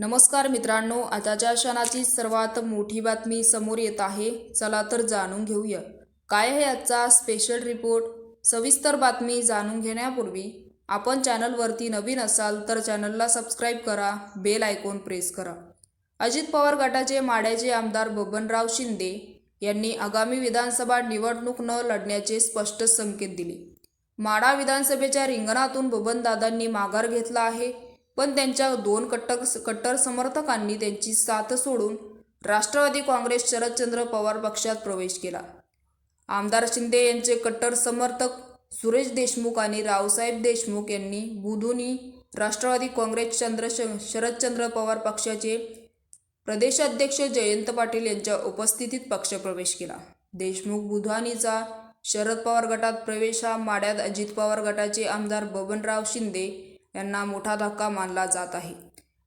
नमस्कार मित्रांनो आताच्या क्षणाची सर्वात मोठी बातमी समोर येत आहे. चला तर जाणून घेऊया. काय आहे आजचा स्पेशल रिपोर्ट सविस्तर बातमी जाणून घेण्यापूर्वी आपण चॅनलवरती नवीन असाल तर चॅनलला सबस्क्राईब करा बेल आयकॉन प्रेस करा. अजित पवार गटाचे माड्याचे आमदार बबनराव शिंदे यांनी आगामी विधानसभा निवडणूक न लढण्याचे स्पष्ट संकेत दिले. माडा विधानसभेच्या रिंगणातून बबनदादांनी माघार घेतला आहे. पण त्यांच्या दोन कट्टर कट्टर समर्थकांनी त्यांची साथ सोडून राष्ट्रवादी काँग्रेस शरदचंद्र पवार पक्षात प्रवेश केला. आमदार शिंदे यांचे कट्टर समर्थक सुरेश देशमुख आणि रावसाहेब देशमुख यांनी बुधुनी राष्ट्रवादी काँग्रेस चंद्र शरदचंद्र पवार पक्षाचे प्रदेशाध्यक्ष जयंत पाटील यांच्या उपस्थितीत पक्षप्रवेश केला. देशमुख बुधवानीचा शरद पवार गटात प्रवेश हा माड्यात अजित पवार गटाचे आमदार बबनराव शिंदे यांना मोठा धक्का मानला जात आहे.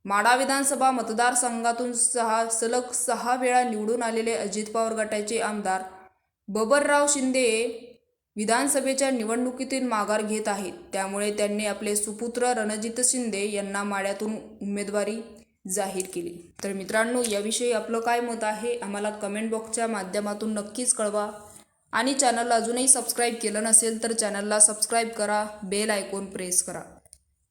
माडा विधानसभा मतदारसंघातून सहा सलग सहा वेळा निवडून आलेले अजित पवार गटाचे आमदार बबरराव शिंदे विधानसभेच्या निवडणुकीतून माघार घेत आहेत. त्यामुळे त्यांनी आपले सुपुत्र रणजित शिंदे यांना माड्यातून उमेदवारी जाहीर केली. तर मित्रांनो याविषयी आपलं काय मत आहे आम्हाला कमेंट बॉक्सच्या माध्यमातून नक्कीच कळवा. आणि चॅनलला अजूनही सबस्क्राईब केलं नसेल तर चॅनलला सबस्क्राईब करा बेल आयकॉन प्रेस करा.